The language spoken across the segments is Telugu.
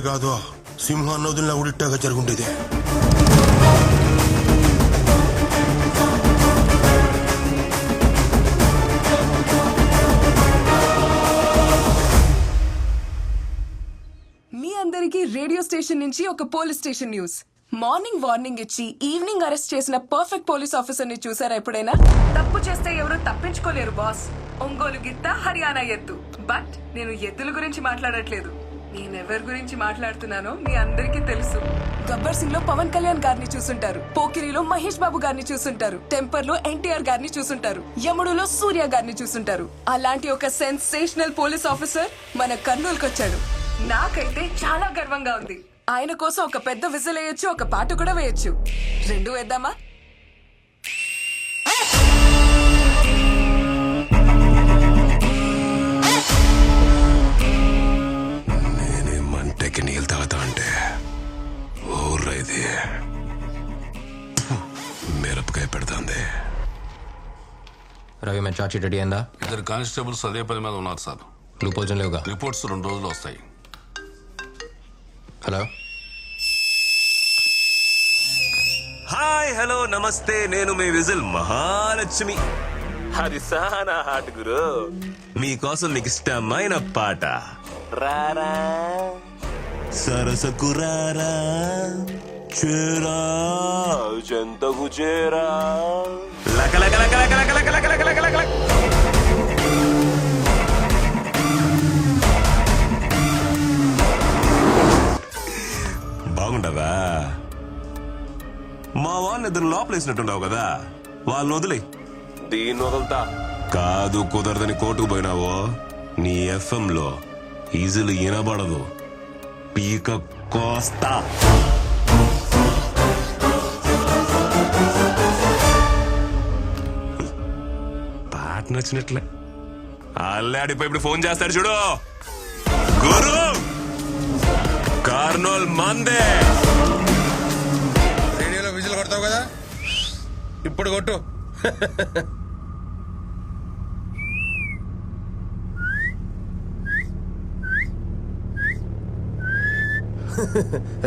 సింహాన్ని వదిలినా కూడా ఇట్టాగా జరుగుండేది. మీ అందరికీ రేడియో స్టేషన్ నుంచి ఒక police station news. Morning warning ఇచ్చి ఈవినింగ్ అరెస్ట్ చేసిన పర్ఫెక్ట్ పోలీస్ ఆఫీసర్ని చూసారా ఎప్పుడైనా? తప్పు చేస్తే ఎవరు తప్పించుకోలేరు బాస్. ఒంగోలు గిత్త హర్యానా ఎత్తు బట్ నేను ఎత్తుల గురించి మాట్లాడట్లేదు. నేనెవరి గురించి మాట్లాడుతున్నానో మీ అందరికీ తెలుసు. గబ్బర్ సింగ్లో పవన్ కళ్యాణ్ గారిని చూసుంటారు. పోకిరిలో మహేష్ బాబు గారిని చూసుంటారు. టెంపర్లో ఎన్టీఆర్ గారిని చూసుంటారు. యముడులో సూర్య గారిని చూసుంటారు. అలాంటి ఒక సెన్సేషనల్ పోలీస్ ఆఫీసర్ మన కర్నూలుకి వచ్చాడు నాకైతే చాలా గర్వంగా ఉంది. ఆయన కోసం ఒక పెద్ద విజిల్ వేయొచ్చు ఒక పాట కూడా వేయొచ్చు. రెండు వేద్దామా? రవి మేము చార్జ్ షీట్ రెడీ అయిందా? ఇద్దరు కానిస్టేబుల్స్ అదే పని మీద ఉన్నారు సార్. క్లూ పోజన్ లేవుగా? రిపోర్ట్స్ రెండు రోజులు వస్తాయి. హలో? హాయ్ హలో నమస్తే. నేను మీ విజిల్ మహాలక్ష్మి. అది సానా హాట్ గురు. మీకోసం మీకు ఇష్టమైన పాట. రారా. సరసకు రారా. చేరా. చెంతకు చేరా. లక లక లక లక లక లక బాగుండదా? మా వాళ్ళని ఇద్దరు లోపలేసినట్టున్నావు కదా? వాళ్ళని వదిలే. దీన్ని వదులుతా. కాదు కుదరదని కోర్టుకు పోయినావో? నీ ఎఫ్ఎం లో ఈజీలు వినబడదు. పీక కోస్తా. పాట నచ్చినట్లే. అల్లాడిపోయి ఇప్పుడు ఫోన్ చేస్తాడు చూడు. గురు! కార్నోల్ మందే! రేడియోలో విజిల్ కొడతావు కదా? ఇప్పుడు కొట్టు.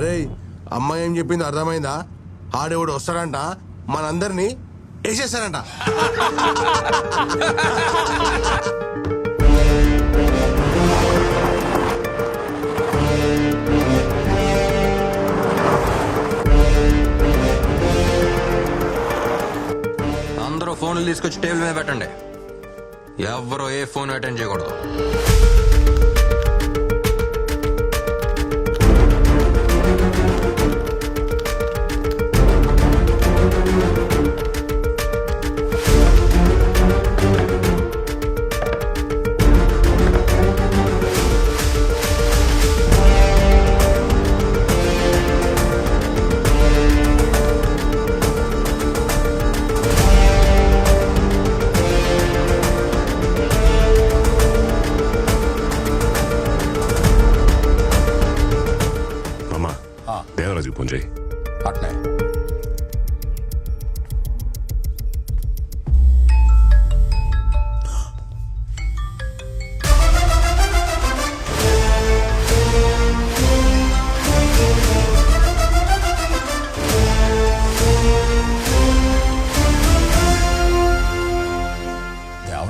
రేయ్ అమ్మాయి ఏం చెప్పింది అర్థమైందా? ఆడేవాడు వస్తాడంట. మనందరినీ వేసేసారంట. అందరూ ఫోన్లు తీసుకొచ్చి టేబుల్ మీద పెట్టండి. ఎవరో ఏ ఫోన్ అటెండ్ చేయకూడదు.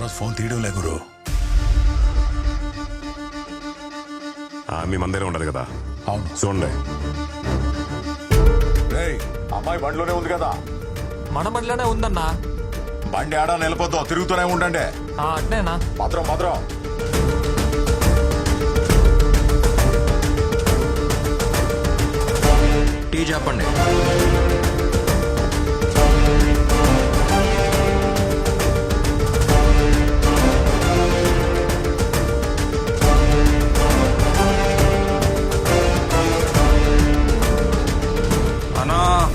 దేవరాజ్ ఫోన్ తీయడం లే గురు. ఆ, మీ మందిరే ఉండదు కదా? అవును. చూడండి. అమ్మాయి బండిలోనే ఉంది కదా? మన బండిలోనే ఉందన్నా. బండి ఆడా నిలబొద్దు తిరుగుతూనే ఉండండి. ఆ, అట్నేనా? భద్రం భద్రం. అన్నా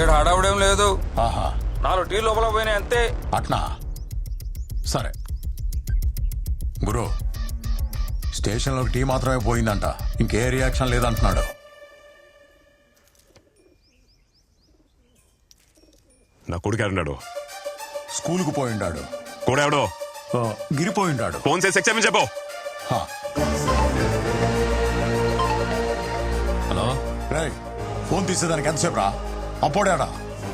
ఏడు హడావుడేం లేదు. ఆహా. నాలుగు టీ లోపల పోయినాయి అంతే. అట్నా? సరే. గురు స్టేషన్లో టీ మాత్రమే పోయిందంట. ఇంకే రియాక్షన్ లేదంటున్నాడు. నా కొడుకు ఎవడున్నాడు స్కూల్కు పోయిండాడు. కూడా ఎవడో ఆ, గిరిపోయిండాడు. ఫోన్ చేసి ఎక్సామిన్ చెప్పు. హా. ఫోన్ తీసేదానికి ఎంతసేపు రా? అప్పుడేడా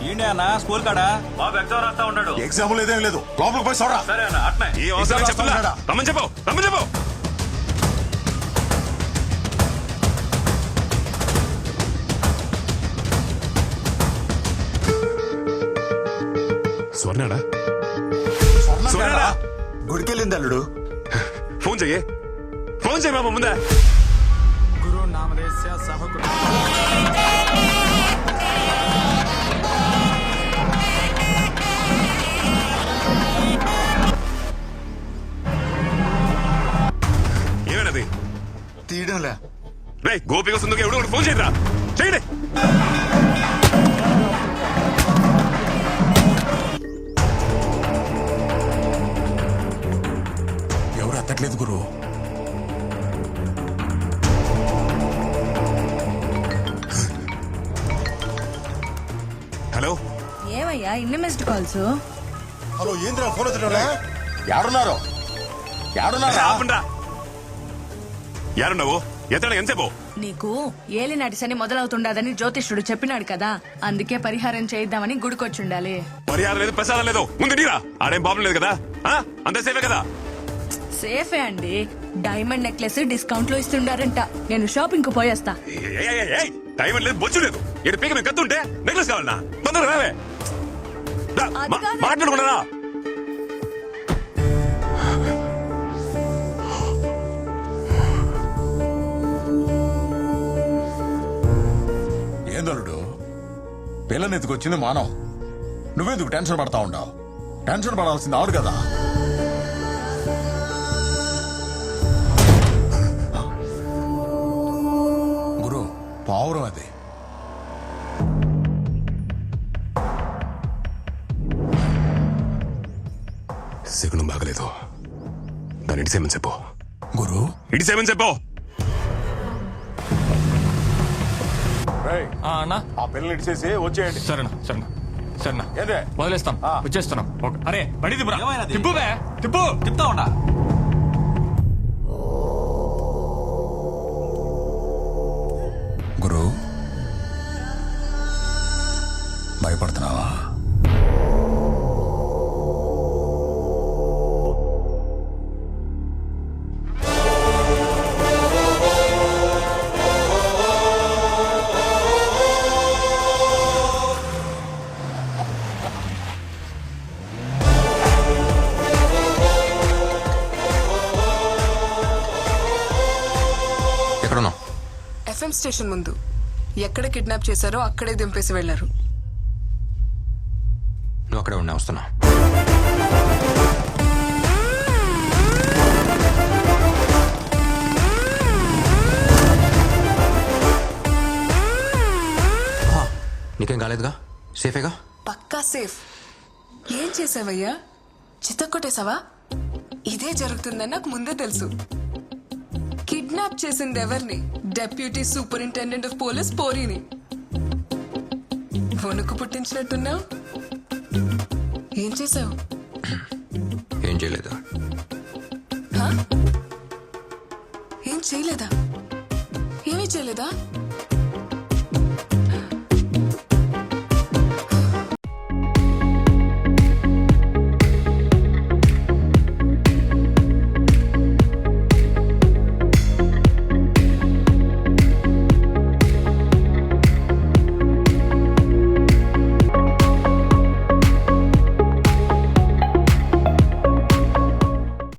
ఈయనే అన్న స్కూల్ కాడ? బాబు ఎగ్జామ్ రాస్తా ఉంటాడు ఎగ్జామ్ లేదేం లేదు. లోపలికి పోయి చూడరా సరే అన్న అట్నే. అవసరం వస్తున్నాడా? రమ్మని చెప్పు రమ్మని చెప్పు. స్వర్ణాడా? స్వర్ణాడా? గుడికెళ్ళింది అల్లుడు. ఫోన్ చెయ్యి. ఫోన్ చెయ్యి మామ ముందే. సహకుడు ఏమైనది తీయడంలే? రే గోపిక సుందరకి ఎవడో ఒకటి ఫోన్ చేయరా? చేయండి ఎవరు ఎత్తట్లేదు గురు? ఏమయ్యా ఇన్ని మిస్డ్ కాల్స్ హలో ఏంద్రా ఫోన్ ఎత్తడంలే యాడున్నారు? యాడున్నారా? ఆపండ్రా. యారున్నావు ఎత్తడా ఎంతసేపు? నీకు ఏలినాటి శని మొదలవుతుండదని జ్యోతిష్యుడు చెప్పినాడు కదా. అందుకే పరిహారం చేయిద్దామని గుడికొచ్చుండాలి. పరిహారం లేదు ప్రసాదం లేదు. ముందు నీరా. ఆడేం ప్రాబ్లం లేదు కదా? ఆ? అంత సేఫే కదా? సేఫే అండి. డైమండ్ నెక్లెస్ డిస్కౌంట్లో ఇస్తుండారంట. నేను షాపింగ్కు పోయేస్తా. టైం లేదు బొచ్చు లేదు. ఇక్కడ పీక మేము కత్తుంటే నెక్లెస్ కావాలన్నా. తొందరగా రావే. మాట్లాడుకున్నారా ఏందల్లుడు పిల్లని ఎత్తుకొచ్చింది మానం నువ్వెందుకు టెన్షన్ పడతా ఉండవు టెన్షన్ పడాల్సింది ఆడు కదా. గురు పావురం అది. శకునం బాగలేదు. దాన్ని ఇడిసేమని చెప్పు. గురు. ఇడిసేమని చెప్పు. ఆ, అన్నా. ఆ పిల్లని ఇచ్చేసి వచ్చేయండి. సరేనా సరేనా సరేనా. ఏందే? వదిలేస్తాం ఆ. వచ్చేస్తున్నాం. ఓకే. అరే బడి దిబ్బరా? తిప్పు బే తిప్పు చెప్తా ఉండా? గురు భయపడుతున్నావా? స్టేషన్ ముందు. ఎక్కడ కిడ్నాప్ చేశారో అక్కడే దింపేసి వెళ్ళారు నువ్వు అక్కడే ఉన్నా వస్తున్నా. నీకేం కాలేదుగా? సేఫేగా? పక్కా సేఫ్. ఏం చేసావయ్యా? చిత్తకొట్టేశావా ఇదే జరుగుతుందని నాకు ముందే తెలుసు. కిడ్నాప్ చేసింది ఎవరిని? డెప్యూటీ సూపరింటెండెంట్ ఆఫ్ పోలీస్ పోరీని వణుకు పుట్టించినట్టున్నావు? ఏం చేసావు ఏం చేయలేదు? ఏం చేయలేదా? ఏమీ చేయలేదా?